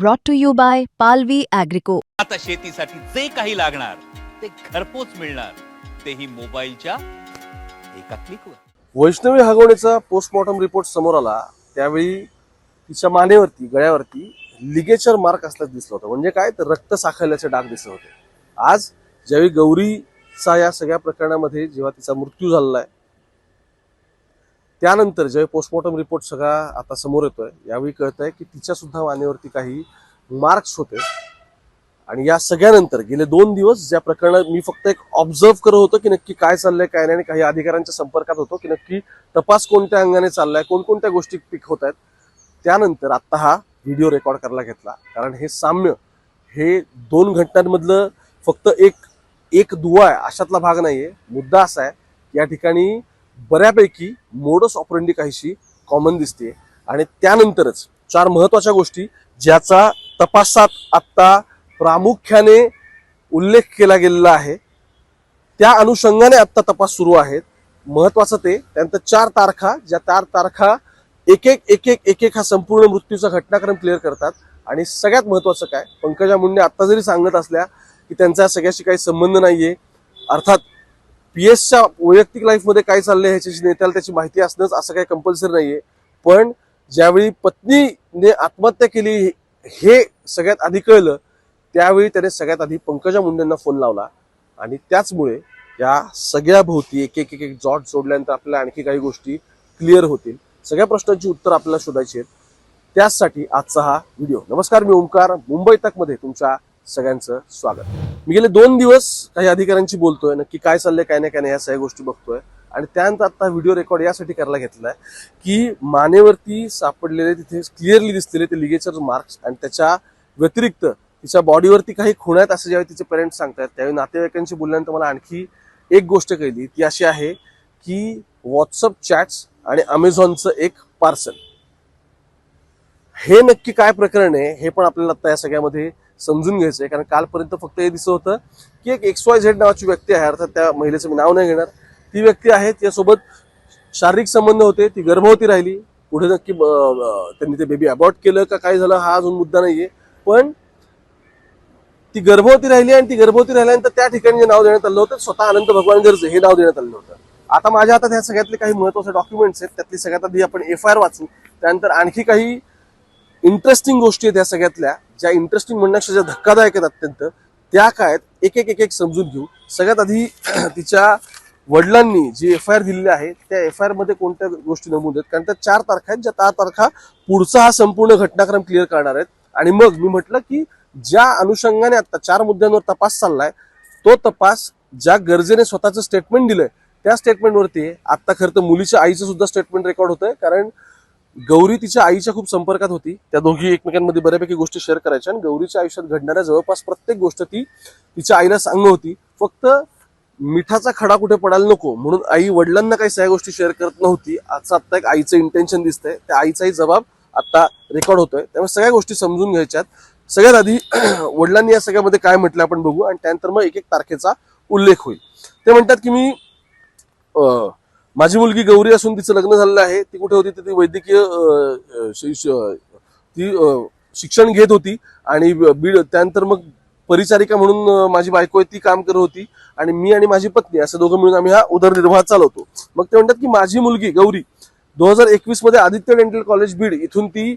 brought to you by Palvi Agrico. आता शेतीसाठी जे काही लागणार ते घरपोच मिळणार. तेही मोबाईलच्या एका क्लिकवर वैष्णवी हगवणेचा पोस्टमॉर्टम रिपोर्ट समोर आला. त्यावेळी तिच्या मानेवरती गळ्यावरती लिगेचर मार्क असल्याचं दिसलं होतं. म्हणजे काय? तर रक्त साखळल्याचे डाग दिसले होते. आज ज्यावेळी गौरीचा या सगळ्या प्रकरणामध्ये जेव्हा तिचा मृत्यू झालेला आहे त्यानंतर जे पोस्टमॉर्टम रिपोर्ट सगळा आता समोर येतोय यावेळी कळत आहे की तिच्या सुद्धा मानेवरती काही मार्क्स होते. आणि या सगळ्यानंतर गेले दोन दिवस ज्या प्रकरणात मी फक्त एक ऑब्झर्व करत होतो की नक्की काय चाललंय काय नाही आणि काही अधिकाऱ्यांच्या संपर्कात होतो की नक्की तपास कोणत्या अंगाने चाललाय कोणकोणत्या गोष्टी पिक होत आहेत. त्यानंतर आत्ता हा व्हिडिओ रेकॉर्ड करायला घेतला. कारण हे साम्य हे दोन घटनांमधलं फक्त एक एक दुवा आहे अशातला भाग नाहीये. मुद्दा असा आहे या ठिकाणी बऱ्यापैकी मोडस ऑपरेंडी काहीशी कॉमन दिसते. आणि त्यानंतरच चार महत्त्वाच्या गोष्टी ज्याचा तपासात आत्ता प्रामुख्याने उल्लेख केला गेलेला आहे. त्या अनुषंगाने आत्ता तपास सुरू आहेत. महत्वाचं ते त्यानंतर चार तारखा ज्या चार तारखा एक एक एक एक एक एक हा संपूर्ण मृत्यूचा घटनाक्रम क्लिअर करतात. आणि सगळ्यात महत्वाचं काय पंकजा मुंडे आत्ता जरी सांगत असल्या की त्यांचा सगळ्याशी काही संबंध नाहीये. अर्थात पी एसच्या वैयक्तिक लाईफमध्ये काय चाललंय ह्याच्याशी नेत्याला त्याची माहिती असणंच असं काही कंपल्सरी नाहीये. पण ज्यावेळी पत्नीने आत्महत्या केली हे सगळ्यात आधी कळलं त्यावेळी त्याने सगळ्यात आधी पंकजा मुंडेंना फोन लावला. आणि त्याचमुळे या सगळ्या भोवती एक एक एक एक जॉट जोडल्यानंतर आपल्याला आणखी काही गोष्टी क्लिअर होतील. सगळ्या प्रश्नांची उत्तर आपल्याला शोधायची आहेत. त्याचसाठी आजचा हा व्हिडिओ नमस्कार मी ओंकार. मुंबई तकमध्ये तुमच्या सगळ्यांचं स्वागत. मी गेले दोन दिवस काही अधिकाऱ्यांशी बोलतोय नक्की काय चाललंय काय नाही काय नाही या सगळ्या गोष्टी बघतोय. आणि त्यानंतर आता व्हिडिओ रेकॉर्ड यासाठी करायला घेतलाय की मानेवरती सापडलेले तिथे क्लिअरली दिसलेले ते लिगेचर मार्क्स आणि त्याच्या व्यतिरिक्त तिच्या बॉडीवरती काही खूण आहेत असं ज्यावेळी तिचे पेरेंट्स सांगतात त्यावेळी नातेवाईकांशी बोलल्यानंतर मला आणखी एक गोष्ट कळली. ती अशी आहे की व्हॉट्सअप चॅट्स आणि अमेझॉनचं एक पार्सल हे नक्की काय प्रकरण आहे हे पण आपल्याला आता या सगळ्यामध्ये समजून घ्यायचं आहे कारण कालपर्यंत फक्त हे दिसत होतं की एक एक्स वाय झेड नावाची व्यक्ती आहे. अर्थात त्या महिलेचं मी नाव नाही घेणार. ती व्यक्ती आहे. त्यासोबत शारीरिक संबंध होते. ती गर्भवती राहिली. पुढे नक्की त्यांनी ते बेबी अबॉर्ट केलं का काय झालं हा अजून मुद्दा नाहीये. पण ती गर्भवती राहिली आणि ती गर्भवती राहिल्यानंतर त्या ठिकाणी जे नाव देण्यात आलं होतं स्वतः अनंत भगवान गर्जे हे नाव देण्यात आलं होतं. आता माझ्या हातात ह्या सगळ्यातले काही महत्त्वाचे डॉक्युमेंट्स आहेत. त्यातली सगळ्यात आधी आपण एफ आय आर वाचू. त्यानंतर आणखी काही इंटरेस्टिंग गोष्टी आहेत या सगळ्यातल्या. ज्या इंटरेस्टिंग म्हणण्यापेक्षा ज्या धक्कादायक आहेत अत्यंत त्या काय आहेत, एक एक एक एक समजून घेऊ. सगळ्यात आधी तिच्या वडिलांनी जी एफ आय आर दिलेली आहे त्या एफ आय आरमध्ये कोणत्या गोष्टी नमूद आहेत? कारण त्या चार तारखा आहेत ज्या चार तारखा पुढचा हा संपूर्ण घटनाक्रम क्लिअर करणार आहेत. आणि मग मी म्हटलं की ज्या अनुषंगाने आता चार मुद्द्यांवर तपास चाललाय तो तपास ज्या गरजेने स्वतःचं स्टेटमेंट दिलंय त्या स्टेटमेंटवरती आता खरं तर मुलीच्या आईचं सुद्धा स्टेटमेंट रेकॉर्ड होतंय. कारण गौरी तिच्या आईच्या खूप संपर्कात होती. त्या दोघी एकमेकांमध्ये बऱ्यापैकी गोष्टी शेअर करायच्या आणि गौरीच्या आयुष्यात घडणाऱ्या जवळपास प्रत्येक गोष्ट ती तिच्या आईला सांग होती. फक्त मिठाचा खडा कुठे पडायला नको म्हणून आई वडिलांना काही सगळ्या गोष्टी शेअर करत नव्हती. आजचं आता एक आईचं इंटेन्शन दिसतंय. त्या आईचाही जबाब आता रेकॉर्ड होतोय. त्यामुळे सगळ्या गोष्टी समजून घ्यायच्यात. सगळ्यात आधी वडिलांनी या सगळ्यामध्ये काय म्हटलं आपण बघू आणि त्यानंतर मग एक एक तारखेचा उल्लेख होईल. ते म्हणतात की मी माझी मुलगी गौरी असून तिचं लग्न झालेलं आहे. ती कुठे होती? ती वैद्यकीय ती शिक्षण घेत होती आणि बीड त्यानंतर मग परिचारिका म्हणून माझी बायको आहे ती काम करत होती आणि मी आणि माझी पत्नी असं दोघं मिळून आम्ही हा उदरनिर्वाह चालवतो. मग ते म्हणतात की माझी मुलगी गौरी दोन हजार एकवीसमध्ये आदित्य डेंटल कॉलेज बीड इथून ती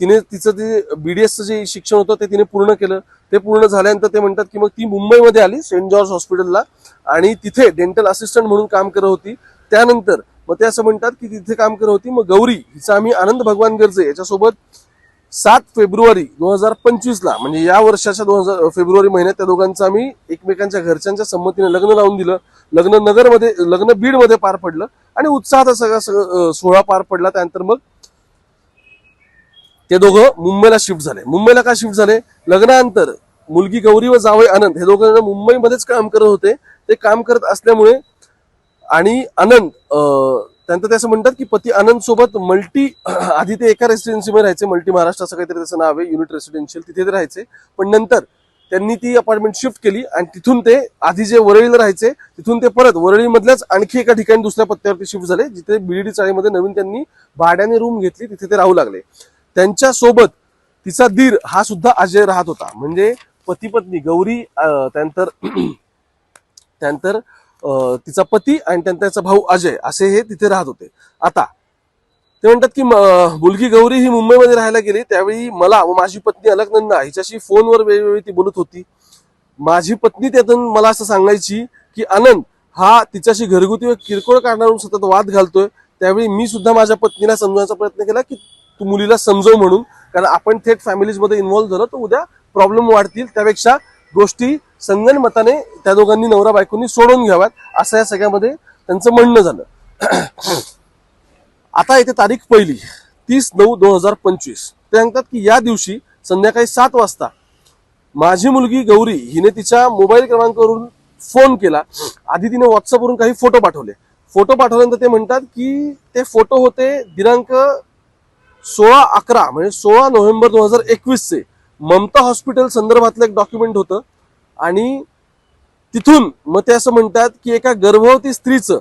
तिने तिचं ते बीडीएसचं जे शिक्षण होतं ते तिने पूर्ण केलं. ते पूर्ण झाल्यानंतर ते म्हणतात की मग ती मुंबईमध्ये आली सेंट जॉर्ज हॉस्पिटलला आणि तिथे डेंटल असिस्टंट म्हणून काम करत होती. त्यानंतर मग ते असं म्हणतात की तिथे काम करत होती मग गौरी हिचा आम्ही आनंद भगवान गर्जे याच्यासोबत सात फेब्रुवारी दोन हजार पंचवीसला म्हणजे या वर्षाच्या दोन हजार फेब्रुवारी महिन्यात त्या दोघांचं आम्ही एकमेकांच्या घरच्यांच्या संमतीने लग्न लावून दिलं. लग्न नगरमध्ये लग्न बीडमध्ये पार पडलं आणि उत्साहात सगळा सोहळा पार पडला. त्यानंतर मग ते दोघं मुंबईला शिफ्ट झाले. मुंबईला का शिफ्ट झाले? लग्नानंतर मुलगी गौरी व जावई आनंद हे दोघं मुंबईमध्येच काम करत होते. ते काम करत असल्यामुळे आणि आनंद त्यानंतर ते असं म्हणतात की पती आनंद सोबत मल्टी आधी ते एका रेसिडेन्सीमध्ये राहायचे मल्टी महाराष्ट्र असं काहीतरी त्याचं नाव आहे युनिट रेसिडेन्शियल तिथे ते राहायचे. पण नंतर त्यांनी ती अपार्टमेंट शिफ्ट केली आणि तिथून ते आधी जे वरळीला राहायचे तिथून ते परत वरळीमधल्याच आणखी एका ठिकाणी दुसऱ्या पत्त्यावरती शिफ्ट झाले जिथे बीडी चाळीमध्ये नवीन त्यांनी भाड्याने रूम घेतली तिथे ते राहू लागले. त्यांच्यासोबत तिचा दीर हा सुद्धा अजय राहत होता. म्हणजे पती पत्नी गौरी त्यानंतर त्यानंतर तिचा पती आणि त्यांचा भाऊ अजय असे हे तिथे राहत होते. आता ते म्हणतात की मुलगी गौरी ही मुंबईमध्ये राहायला गेली त्यावेळी मला व माझी पत्नी अलकनंदा हिच्याशी फोनवर वेळोवेळी ती बोलत होती. माझी पत्नी त्यातून मला असं सांगायची की आनंद हा तिच्याशी घरगुती व किरकोळ कारणावरून सतत वाद घालतोय. त्यावेळी मी सुद्धा माझ्या पत्नीला समजवण्याचा प्रयत्न केला की तू मुलीला समजव म्हणून. कारण आपण थेट फॅमिलीजमध्ये इन्व्हॉल्व्ह झालो तर उद्या प्रॉब्लेम वाढतील. त्यापेक्षा गोष्टी संगणमताने त्या दोघांनी नवरा बायकोनी सोडून घ्याव्यात असं या सगळ्यामध्ये त्यांचं म्हणणं झालं. आता येते तारीख पहिली तीस नऊ दोन हजार पंचवीस. ते सांगतात की या दिवशी संध्याकाळी सात वाजता माझी मुलगी गौरी हिने तिच्या मोबाईल क्रमांकावरून फोन केला. आधी तिने व्हॉट्सअपवरून काही फोटो पाठवले. फोटो पाठवल्यानंतर ते म्हणतात की ते फोटो होते दिनांक सोळा अकरा म्हणजे सोळा नोव्हेंबर दोन हजार एकवीसचे. ममता हॉस्पिटल संदर्भातलं एक डॉक्युमेंट होतं. आणि तिथून मग ते असं म्हणतात की एका गर्भवती स्त्रीचं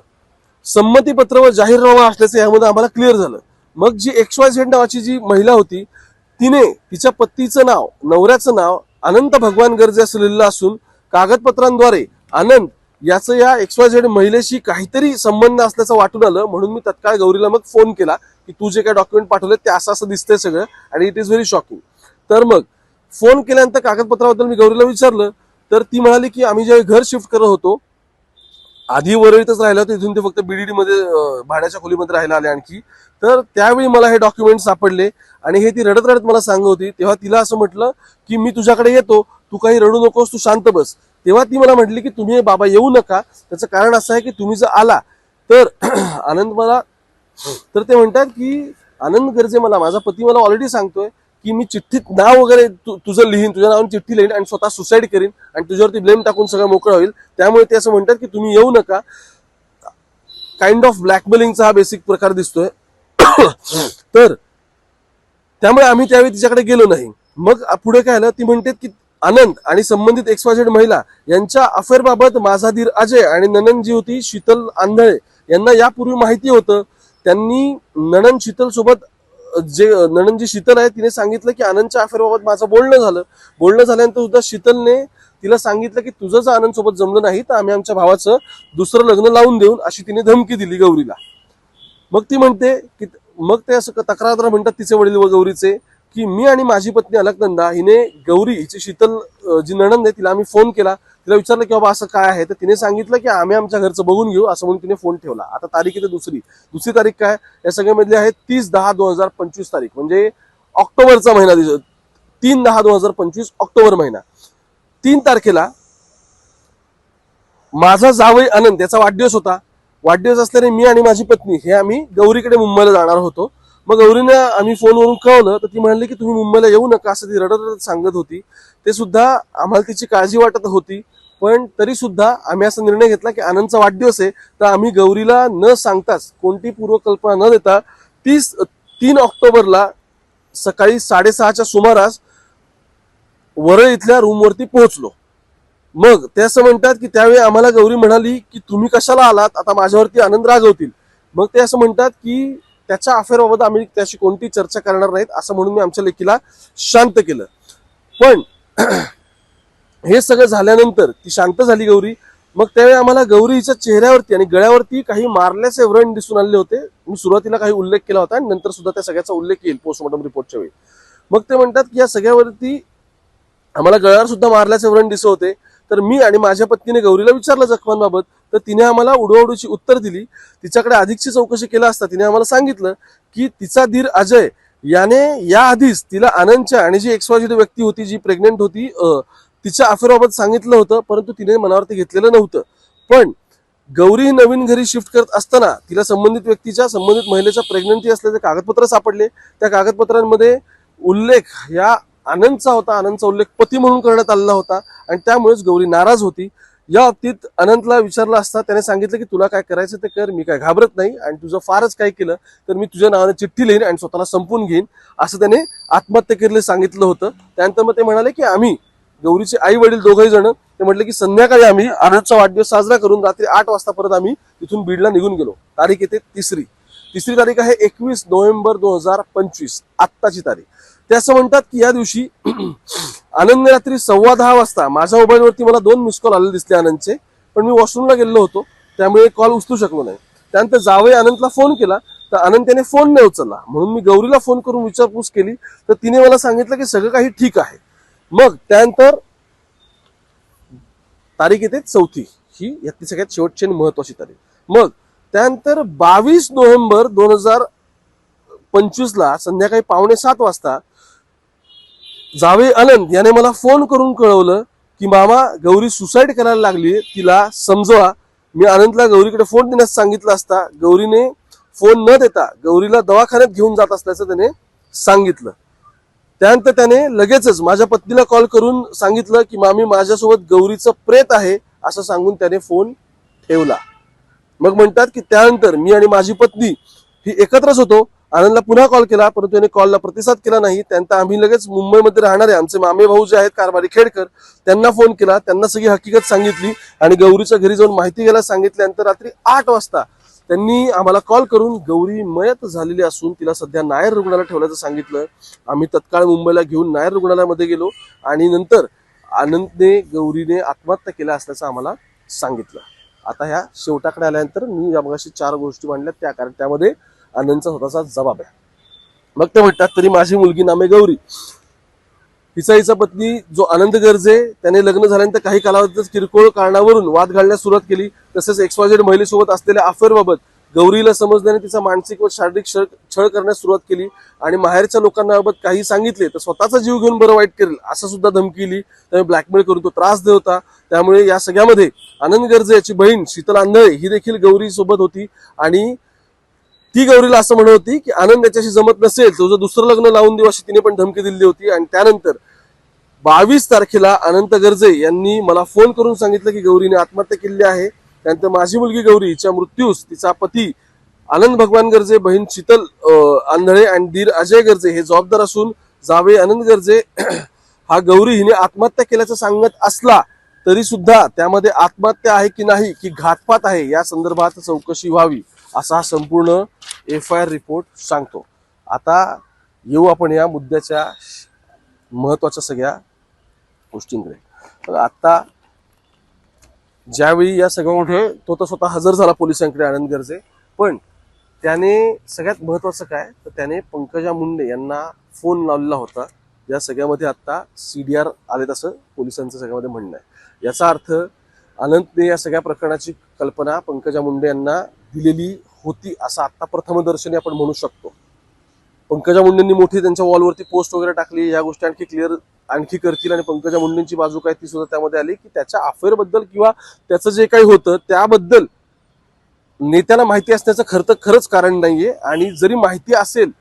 संमतीपत्र व जाहीरनामा असल्याचं यामध्ये आम्हाला क्लिअर झालं. मग जी एक्स वाय झेड नावाची जी महिला होती तिने तिच्या पत्नीचं नाव नवऱ्याचं नाव अनंत भगवान गर्जे असं लिहिलेलं असून कागदपत्रांद्वारे आनंद याचं या एक्स वाय झेड महिलेशी काहीतरी संबंध असल्याचं वाटून आलं. म्हणून मी तत्काळ गौरीला मग फोन केला की तू जे काय डॉक्युमेंट पाठवले ते असं असं दिसतंय सगळं. आणि इट इज व्हेरी शॉकिंग तर मग फोन केल्यानंतर कागदपत्राबद्दल मी गौरीला विचारलं तर ती म्हणाली की आम्ही ज्यावेळी घर शिफ्ट करत होतो आधी वरळीतच राहिलं होतं इथून ते फक्त बीडीडी मध्ये भाड्याच्या खोलीमध्ये राहायला आले आणखी. तर त्यावेळी मला हे डॉक्युमेंट सापडले आणि हे ती रडत रडत मला सांगत होती. तेव्हा तिला असं म्हटलं की मी तुझ्याकडे येतो तू काही रडू नकोस तू शांत बस. तेव्हा ती मला म्हटली की तुम्ही बाबा येऊ नका. त्याचं कारण असं आहे की तुम्ही जर आला तर आनंद मला तर ते म्हणतात की आनंद गरजे मला. माझा पती मला ऑलरेडी सांगतोय की मी चिठ्ठीत नाव वगैरे तु- तुझं लिहीन तुझ्या नावाने चिठ्ठी लिहीन आणि स्वतः सुसाईड करीन आणि तुझ्यावरती ब्लेम टाकून सगळं मोकळं होईल. त्यामुळे ते असं म्हणतात की तुम्ही येऊ नका. काइंड ऑफ ब्लॅकमेलिंगचा हा बेसिक प्रकार दिसतोय. तर त्यामुळे आम्ही त्यावेळी तिच्याकडे गेलो नाही. मग पुढे काय आलं? ती म्हणते की आनंद आणि संबंधित एक्सवायझेड महिला यांच्या अफेअर बाबत माझा धीर अजय आणि ननन जी होती शीतल आंधळे यांना यापूर्वी माहिती होतं. त्यांनी ननन शीतल सोबत जे ननन शीतल आहे तिने सांगितलं की आनंदच्या अफेअरबाबत माझं बोलणं झालं. बोलणं झाल्यानंतर सुद्धा शीतलने तिला सांगितलं की तुझं जर आनंद सोबत जमलं नाही तर आम्ही आमच्या भावाचं दुसरं लग्न लावून देऊन अशी तिने धमकी दिली गौरीला. मग ती म्हणते की मग ते असं तक्रारदार म्हणतात तिचे वडील व गौरीचे. की मी आणि माझी पत्नी अलकनंदा हिने गौरी हिची शीतल जी नणंद आहे तिला आम्ही फोन केला. तिला विचारलं की बाबा असं काय आहे? तर तिने सांगितलं की आम्ही आमच्या घरचं बघून घेऊ असं म्हणून तिने फोन ठेवला. आता तारीख येते दुसरी. दुसरी तारीख काय? या सगळ्यामधली आहे तीस दहा दोन हजार पंचवीस तारीख म्हणजे ऑक्टोबरचा महिना दिसत तीन दहा दोन हजार पंचवीस ऑक्टोबर महिना. तीन तारखेला माझा जावई आनंद याचा वाढदिवस होता. वाढदिवस असल्याने मी आणि माझी पत्नी हे आम्ही गौरीकडे मुंबईला जाणार होतो. मग गौरीने आम्ही फोनवरून कळवलं तर ती म्हणाली की तुम्ही मुंबईला येऊ नका असं ती रडत रडत सांगत होती. ते सुद्धा आम्हाला तिची काळजी वाटत होती पण तरी सुद्धा आम्ही असा निर्णय घेतला की आनंदचा वाढदिवस आहे तर आम्ही गौरीला न सांगताच कोणती पूर्वकल्पना न देता तीस तीन ऑक्टोबरला सकाळी साडेसहाच्या सुमारास वरळ इथल्या रूमवरती पोहोचलो. मग ते असं म्हणतात की त्यावेळी आम्हाला गौरी म्हणाली की तुम्ही कशाला आलात? आता माझ्यावरती आनंद रागवतील. मग ते असं म्हणतात की त्याच्या अफेअर बाबत आम्ही त्याशी कोणती चर्चा करणार नाहीत असं म्हणून मी आमच्या लेखीला शांत केलं. पण हे सगळं झाल्यानंतर ती शांत झाली गौरी. मग त्यावेळी आम्हाला गौरीच्या चेहऱ्यावरती आणि गळ्यावरती काही मारल्याचे व्रण दिसून आले होते. मी सुरुवातीला काही उल्लेख केला होता आणि नंतर सुद्धा त्या सगळ्याचा उल्लेख येईल पोस्टमॉर्टम रिपोर्टच्या वेळी. मग ते म्हणतात की या सगळ्यावरती आम्हाला गळ्यावर सुद्धा मारल्याचे व्रण दिसत होते. तर मी आणि माझ्या पत्नीने गौरीला विचारलं जखमांबाबत. तर तिने आम्हाला उडवाउडीची उत्तर दिली. तिच्याकडे अधिकची चौकशी केला असता तिने आम्हाला सांगितलं की तिचा धीर अजय. याने या आधीच तिला आनंदच्या आणि जी एक्सवायझेड व्यक्ती होती जी प्रेग्नेंट होती तिच्या अफेअरबाबत सांगितलं होतं परंतु तिने मनावरती घेतलेलं नव्हतं. पण गौरी नवीन घरी शिफ्ट करत असताना तिला संबंधित व्यक्तीच्या संबंधित महिलेच्या प्रेग्नंटी असल्याचे कागदपत्र सापडले. त्या कागदपत्रांमध्ये उल्लेख या आनंदचा होता आनंदचा उल्लेख पती म्हणून करण्यात आलेला होता. आणि त्यामुळेच गौरी नाराज होती. या बाबतीत अनंतला विचारलं असता त्याने सांगितलं की तुला काय करायचं ते कर मी काय घाबरत नाही आणि तुझं फारच काय केलं तर मी तुझ्या नावाने चिठ्ठी लिहीन आणि स्वतःला संपून घेईन असं त्याने आत्महत्या केलेलं सांगितलं होतं. त्यानंतर मग ते म्हणाले की आम्ही गौरीचे आई वडील दोघही जण ते म्हटले की संध्याकाळी आम्ही आनंदचा वाढदिवस साजरा करून रात्री आठ वाजता परत आम्ही तिथून बीडला निघून गेलो. तारीख येते तिसरी. तिसरी तारीख आहे एकवीस नोव्हेंबर दोन हजार पंचवीस आत्ताची तारीख. ते असं म्हणतात की या दिवशी आनंद रात्री सव्वा दहा वाजता माझ्या मोबाईलवरती मला दोन मिस कॉल आलेले दिसले आनंदचे पण मी वॉशरूमला गेलो होतो त्यामुळे कॉल उचलू शकलो नाही. त्यानंतर जावई आनंदला फोन केला तर आनंद त्याने फोन नाही उचलला. म्हणून मी गौरीला फोन करून विचारपूस केली तर तिने मला सांगितलं की सगळं काही ठीक आहे. मग त्यानंतर तारीख येते चौथी. ही यातली सगळ्यात शेवटची आणि महत्वाची तारीख. मग त्यानंतर बावीस नोव्हेंबर दोन हजार पंचवीसला संध्याकाळी पावणे सात वाजता जावे आनंद याने मला फोन करून कळवलं की मामा गौरी सुसाईड करायला लागली. तिला समजवा. मी आनंदला गौरीकडे फोन देण्यास सांगितलं असता. गौरीने फोन न देता गौरीला दवाखान्यात घेऊन जात असल्याचं त्याने सांगितलं. त्यानंतर त्याने लगेचच माझ्या पत्नीला कॉल करून सांगितलं की मामी माझ्यासोबत गौरीचं प्रेत आहे असं सांगून त्याने फोन ठेवला. मग म्हणतात की त्यानंतर मी आणि माझी पत्नी ही एकत्रच होतो. आनंदला पुन्हा कॉल केला परंतु याने कॉलला प्रतिसाद केला नाही. त्यांना आम्ही लगेच मुंबईमध्ये राहणारे आमचे मामे भाऊ जे आहेत कारभारी खेडकर त्यांना फोन केला. त्यांना सगळी हकीकत सांगितली आणि गौरीच्या घरी जाऊन माहिती घ्यायला सांगितल्यानंतर रात्री आठ वाजता त्यांनी आम्हाला कॉल करून गौरी मयत झालेली असून तिला सध्या नायर रुग्णालयात ठेवल्याचं सांगितलं. आम्ही तत्काळ मुंबईला घेऊन नायर रुग्णालयामध्ये गेलो आणि नंतर आनंदने गौरीने आत्महत्या केल्या असल्याचं आम्हाला सांगितलं. आता ह्या शेवटाकडे आल्यानंतर मी या मगाशी चार गोष्टी मांडल्या त्या कारण त्यामध्ये आनंदचा स्वतःचा जबाब आहे. मग ते म्हणतात तरी माझी मुलगी नामे गौरी. हिचा हिचा पत्नी जो आनंद गरजे त्याने लग्न झाल्यानंतर काही कालावधीतच किरकोळ कारणावरून वाद घालण्यास सुरुवात केली. तसेच एक्सवायझेड महिलेसोबत असलेल्या अफेअरबाबत गौरीला समजल्याने तिचा मानसिक व शारीरिक छळ छळ करण्यास सुरुवात केली आणि माहेरच्या लोकांबाबत काही सांगितले तर स्वतःचा जीव घेऊन बरं वाईट करेल असं सुद्धा धमकी दिली. त्यामुळे ब्लॅकमेल करून तो त्रास देत होता. त्यामुळे या सगळ्यामध्ये आनंद गर्जे याची बहीण शीतल आंधळे ही देखील गौरी सोबत होती आणि ती गौरीला असं म्हणत होती की आनंद याच्याशी जमत नसेल तुझं दुसरं लग्न लावून देऊ अशी तिने पण धमकी दिली होती. आणि त्यानंतर बावीस तारखेला अनंत गर्जे यांनी मला फोन करून सांगितलं की गौरीने आत्महत्या केली आहे. त्यानंतर माझी मुलगी गौरी हिच्या मृत्यूस तिचा पती आनंद भगवान गर्जे बहीण शीतल आंधळे आणि दीर अजय गर्जे हे जबाबदार असून जावे आनंद गर्जे हा गौरी हिने आत्महत्या केल्याचं सांगत असला तरी सुद्धा त्यामध्ये आत्महत्या आहे की नाही की घातपात आहे या संदर्भात चौकशी व्हावी. असा हा संपूर्ण एफ आय आर रिपोर्ट सांगतो. आता येऊ आपण या मुद्द्याच्या महत्त्वाच्या सगळ्या गोष्टींकडे. तर आत्ता ज्यावेळी या सगळ्यामध्ये तो तर स्वतः हजर झाला पोलिसांकडे आनंद गरजे. पण त्याने सगळ्यात महत्वाचं काय? तर त्याने पंकजा मुंडे यांना फोन लावलेला होता. या सगळ्यामध्ये आत्ता सी डी आर आलेत असं पोलिसांचं सगळ्यामध्ये म्हणणं आहे. याचा अर्थ अनंतने या सगळ्या प्रकरणाची कल्पना पंकजा मुंडे यांना दिलेली होती असं आता प्रथमदर्शनी आपण म्हणू शकतो. पंकजा मुंडेंनी मोठी त्यांच्या वॉलवरती पोस्ट वगैरे टाकली या गोष्टी आणखी क्लिअर आणखी करतील आणि पंकजा मुंडेंची बाजू काय ती सुद्धा त्यामध्ये आली की त्याच्या अफेअरबद्दल किंवा त्याचं जे काही होतं त्याबद्दल नेत्याला माहिती असण्याचं खरं तर खरंच कारण नाहीये. आणि जरी माहिती असेल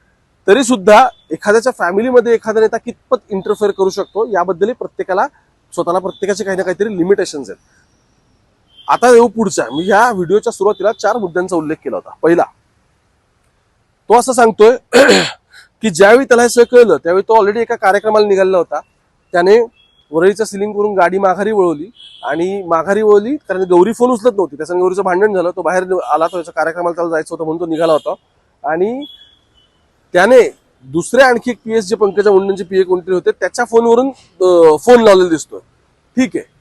तरी सुद्धा एखाद्याच्या फॅमिलीमध्ये एखादा नेता कितपत इंटरफेअर करू शकतो याबद्दलही प्रत्येकाला स्वतःला प्रत्येकाचे काही ना काहीतरी लिमिटेशन्स आहेत. आता येऊ पुढच्या मी ह्या व्हिडिओच्या सुरुवातीला चार मुद्द्यांचा उल्लेख केला होता. पहिला तो असं सांगतोय की ज्यावेळी त्याला हे सगळं कळलं त्यावेळी तो ऑलरेडी एका कार्यक्रमाला निघालेला होता. त्याने वरळीचं सिलिंग करून गाडी माघारी वळवली आणि माघारी वळवली कारण गौरी फोन उचलत नव्हती. त्याचं गौरीचं भांडण झालं तो बाहेर आला तो याच्या कार्यक्रमाला त्याला जायचं होतं म्हणून तो निघाला होता. आणि त्याने दुसरे आणखी एक पी एस जे पंकजा मुंडेंचे पीए कोणतरी होते त्याच्या फोनवरून फोन लावलेला दिसतोय. ठीक आहे.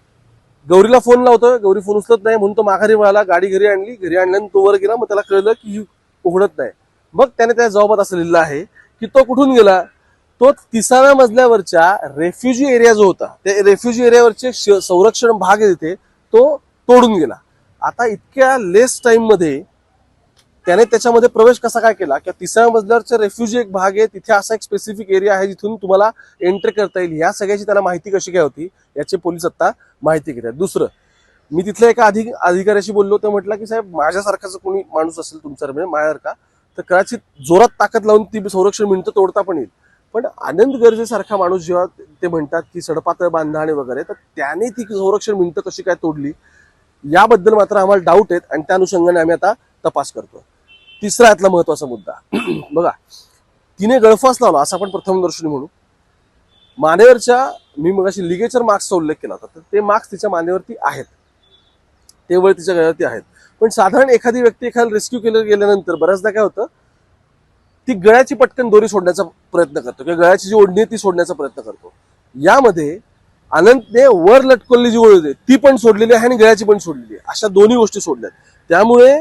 गौरीला फोन लावतो गौरी फोन उचलत नाही म्हणून तो माघारी वळाला गाडी घरी आणली घरी आणल्यानं तो वर गेला मग त्याला कळलं की ही उघडत नाही. मग त्याने त्या जबाबात असं लिहिलं आहे की तो कुठून गेला? तो तिसाव्या मजल्यावरच्या रेफ्युजी एरिया जो होता त्या रेफ्युजी एरियावरचे श- संरक्षण भाग आहे तिथे तो तोडून गेला. आता इतक्या लेस टाइममध्ये त्याने त्याच्यामध्ये प्रवेश कसा काय केला? किंवा तिसऱ्या मजल्यावरचे रेफ्युजी एक भाग आहे तिथे असा एक स्पेसिफिक एरिया आहे जिथून तुम्हाला एंट्री करता येईल. या सगळ्याची त्याला माहिती कशी काय होती? याची पोलीस आता माहिती घेत आहेत दुसरं मी तिथल्या एका अधिक अधिकाऱ्याशी बोललो ते म्हटलं की साहेब माझ्यासारखाच कोणी माणूस असेल तुमचा म्हणजे माझ्यासारखा तर कदाचित जोरात ताकद लावून ती संरक्षण मिळतं तोडता पण येईल. पण आनंद गरजेसारखा माणूस जेव्हा ते म्हणतात की सडपातळ बांधणे वगैरे तर त्याने ती संरक्षण मिळतं कशी काय तोडली? याबद्दल मात्र आम्हाला डाऊट आहेत आणि त्या अनुषंगाने आम्ही आता तपास करतो तिसरा यातला महत्त्वाचा मुद्दा. बघा तिने गळफास लावला असं आपण प्रथमदर्शनी म्हणू. मानेवरच्या मी मग लिगेचर मार्क्सचा उल्लेख केला होता तर ते मार्क्स तिच्या मानेवरती आहेत. ते वळ तिच्या गळ्यावरती आहेत. पण साधारण एखादी व्यक्ती एखाद्या रेस्क्यू केलं गेल्यानंतर बऱ्याचदा काय होतं ती गळ्याची पटकन दोरी सोडण्याचा प्रयत्न करतो किंवा गळ्याची जी ओढणी आहे ती सोडण्याचा प्रयत्न करतो. यामध्ये अनंतने वर लटकवलेली जी ओढ आहे ती पण सोडलेली आहे आणि गळ्याची पण सोडलेली आहे. अशा दोन्ही गोष्टी सोडल्यात. त्यामुळे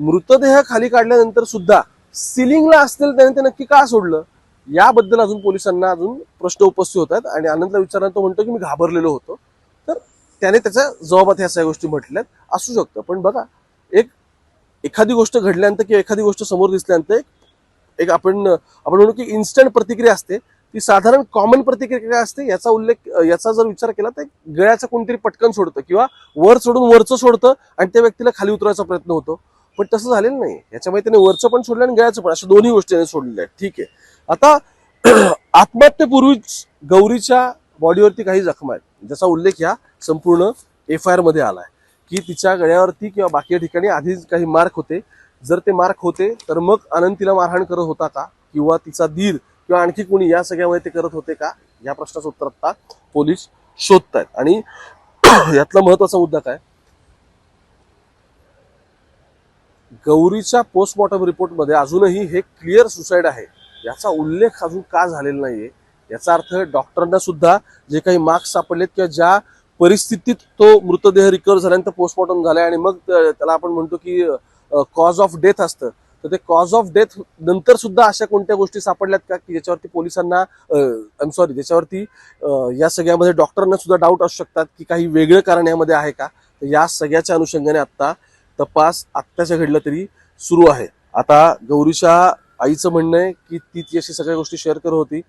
मृतदेह खाली काढल्यानंतर सुद्धा सिलिंगला असलेलं त्याने ते नक्की का सोडलं? याबद्दल अजून पोलिसांना अजून प्रश्न उपस्थित होत आहेत आणि आनंदला विचारणार तो म्हणतो की मी घाबरलेलो होतो. तर त्याने त्याच्या जबाबात ह्या सगळ्या गोष्टी म्हटल्यात. असू शकतं. पण बघा एक एखादी गोष्ट घडल्यानंतर किंवा एखादी गोष्ट समोर दिसल्यानंतर एक एक आपण आपण म्हणू की इन्स्टंट प्रतिक्रिया असते. ती साधारण कॉमन प्रतिक्रिया काय असते? याचा उल्लेख याचा जर विचार केला तर गळ्याचं कोणतरी पटकन सोडतं किंवा वर सोडून वरचं सोडतं आणि त्या व्यक्तीला खाली उतरायचा प्रयत्न होतो. पण तसं झालेलं नाही. याच्यामुळे त्याने वरचं पण सोडलं आणि गळ्याचं पण. अशा दोन्ही गोष्टी त्याने सोडलेल्या आहेत. ठीक आहे. आता आत्महत्येपूर्वीच गौरीच्या बॉडीवरती काही जखमा आहेत. ज्याचा उल्लेख ह्या संपूर्ण एफ आय आरमध्ये आलाय. की तिच्या गळ्यावरती किंवा बाकी ठिकाणी आधीच काही मार्क होते. जर ते मार्क होते तर मग आनंद तिला मारहाण करत होता का? किंवा तिचा दीर किंवा आणखी कोणी या सगळ्यामध्ये ते करत होते का? या प्रश्नाचं उत्तर आता पोलीस शोधतायत. आणि यातला महत्त्वाचा मुद्दा काय? गौरीच्या पोस्टमॉर्टम रिपोर्टमध्ये अजूनही हे क्लिअर सुसाईड आहे. याचा उल्लेख अजून का झालेला नाहीये? याचा अर्थ डॉक्टरांना सुद्धा जे काही मार्क्स सापडलेत किंवा ज्या परिस्थितीत तो मृतदेह रिकवर झाल्यानंतर पोस्टमॉर्टम झालाय आणि मग त्याला आपण म्हणतो की कॉज ऑफ डेथ असतं. तर ते कॉज ऑफ डेथ नंतर सुद्धा अशा कोणत्या गोष्टी सापडल्यात का? की ज्याच्यावरती पोलिसांना आय सॉरी ज्याच्यावरती या सगळ्यामध्ये डॉक्टरांना सुद्धा डाऊट असू शकतात की काही वेगळं कारण यामध्ये आहे का? तर या सगळ्याच्या अनुषंगाने आता तपास आत्ताच्या घडलं तरी सुरू आहे. आता गौरीच्या आईचं म्हणणं आहे की ती ती अशी सगळ्या गोष्टी शेअर करत होती.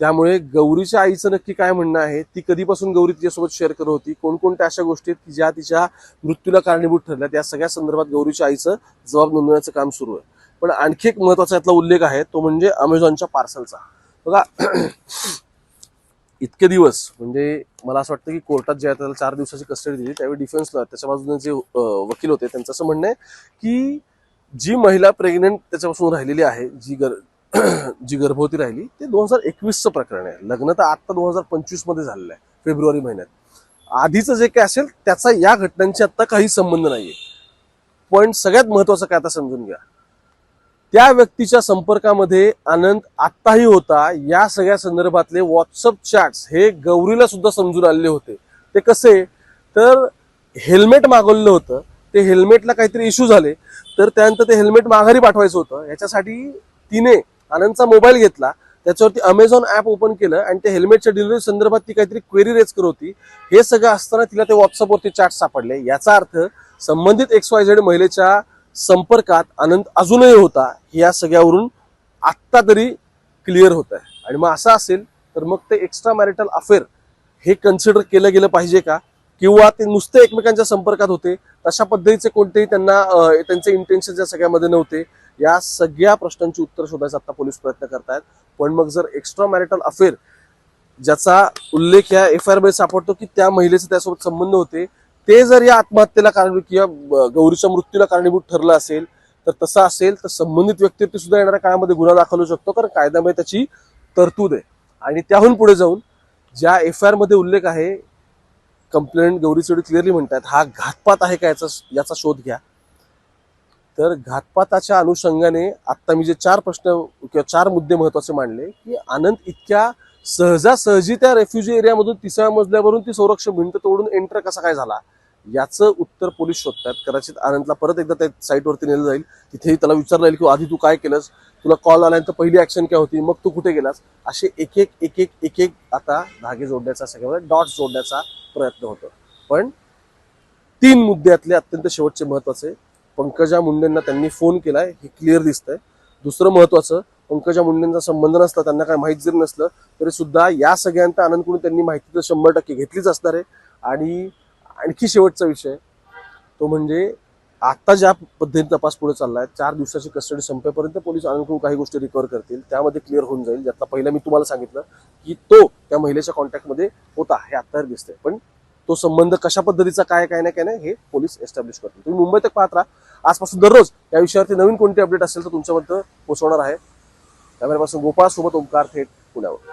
त्यामुळे गौरीच्या आईचं नक्की काय म्हणणं आहे ती कधीपासून गौरी तिच्यासोबत शेअर करत होती कोणकोणत्या अशा गोष्टी आहेत की ज्या तिच्या मृत्यूला कारणीभूत ठरल्या त्या सगळ्या संदर्भात गौरीच्या आईचं जबाब नोंदवण्याचं काम सुरू आहे. पण आणखी एक महत्त्वाचा यातला उल्लेख आहे तो म्हणजे अमेझॉनच्या पार्सलचा बघा इतके दिवस म्हणजे मला असं वाटतं की कोर्टात जे आहे त्याला चार दिवसाची कस्टडी दिली त्यावेळी डिफेन्सला त्याच्या बाजूने जे वकील होते त्यांचं असं म्हणणं आहे की जी महिला प्रेग्नेंट त्याच्यापासून राहिलेली आहे जी गर जी गर्भवती राहिली ते दोन हजार एकवीसचं प्रकरण आहे. लग्न तर आत्ता दोन हजार पंचवीसमध्ये झालेलं आहे फेब्रुवारी महिन्यात. आधीचं जे काय असेल त्याचा या घटनांशी आत्ता काही संबंध नाहीये. पण सगळ्यात महत्त्वाचं काय आता समजून घ्या. त्या व्यक्तीच्या संपर्कामध्ये आनंद आत्ताही होता. या सगळ्या संदर्भातले व्हॉट्सअप चॅट्स हे गौरीला सुद्धा समजून आलेले होते. ते कसे? तर हेल्मेट मागवलेलं होतं. ते हेल्मेटला काहीतरी इश्यू झाले. तर त्यानंतर ते हेल्मेट माघारी पाठवायचं होतं. याच्यासाठी तिने आनंदचा मोबाईल घेतला. त्याच्यावरती अमेझॉन ऍप ओपन केलं आणि त्या हेल्मेटच्या डिलिव्हरी संदर्भात ती काहीतरी क्वेरी रेज करत होती. हे सगळं असताना तिला ते व्हॉट्सअपवरती चॅट सापडले. याचा अर्थ संबंधित एक्स वाय झेड महिलेच्या संपर्कात आनंद अजूनही होता या सगळ्यावरून आत्ता तरी क्लिअर होत आहे आणि मग असं असेल तर मग ते एक्स्ट्रा मॅरिटल अफेअर हे कन्सिडर केलं गेलं पाहिजे का? किंवा ते नुसते एकमेकांच्या संपर्कात होते तशा पद्धतीचे कोणतेही त्यांना त्यांचे इंटेन्शन या सगळ्यामध्ये नव्हते. या सगळ्या प्रश्नांची उत्तर शोधायचा आता पोलीस प्रयत्न करतायत. पण मग जर एक्स्ट्रा मॅरिटल अफेअर ज्याचा उल्लेख या एफ आय आरमध्ये सापडतो की त्या महिलेचे त्यासोबत संबंध होते ते जर या आत्महत्येला कारणीभूत किंवा गौरीच्या मृत्यूला कारणीभूत ठरलं असेल तर तसं असेल तर संबंधित व्यक्ती सुद्धा येणाऱ्या काळामध्ये गुन्हा दाखल होऊ शकतो कारण कायद्यामध्ये त्याची तरतूद आहे. आणि त्याहून पुढे जाऊन ज्या एफ आय आरमध्ये उल्लेख आहे कंप्लेंट गौरी चोडी क्लिअरली म्हणतात हा घातपात आहे का याचा याचा शोध घ्या. तर घातपाताच्या अनुषंगाने आता मी जे चार प्रश्न किंवा चार मुद्दे महत्त्वाचे मांडले की आनंद इतक्या सहजासहजी त्या रेफ्युजी एरियामधून तिसऱ्या मजल्यावरून ती संरक्षण भिंत तोडून एंटर कसा काय झाला? याचं उत्तर पोलीस शोधतात कदाचित आनंदला परत एकदा त्या साईटवरती नेलं जाईल. तिथेही त्याला विचारलं जाईल की आधी तू काय केलंस? तुला कॉल आल्यानंतर पहिली ऍक्शन काय होती? मग तू कुठे गेलास? असे एक एक एक एक एक एक आता धागे जोडण्याचा सगळ्या डॉट्स जोडण्याचा प्रयत्न होतो. पण तीन मुद्द्यातले अत्यंत शेवटचे महत्त्वाचे. पंकजा मुंडेंना त्यांनी फोन केलाय हे क्लिअर दिसतंय. दुसरं महत्वाचं पंकजा मुंडेंचा संबंध नसला त्यांना काय माहीत जरी नसलं तरी सुद्धा या सगळ्यांचा आनंदकडून त्यांनी माहिती तर शंभर टक्के घेतलीच असणार आहे. आणि आणखी शेवटचा विषय तो म्हणजे आता ज्या पद्धतीने तपास पुढे चाललाय चार दिवसाची कस्टडी संपेपर्यंत पोलीस आणखी काही गोष्टी रिकव्हर करतील त्यामध्ये क्लिअर होऊन जाईल. ज्यातला पहिला मी तुम्हाला सांगितलं की तो त्या महिलेच्या कॉन्टॅक्टमध्ये होता हे आता दिसतंय. पण तो संबंध कशा पद्धतीचा काय काय नाही काय नाही हे पोलीस एस्टॅब्लिश करतील. तुम्ही मुंबईत एक पाहत राहा. आजपासून दररोज या विषयावरती नवीन कोणते अपडेट असेल तर तुमच्यापर्यंत पोहोचवणार आहे. कॅमेऱ्यापासून गोपाळ सोबत ओंकार थेट पुण्यावर.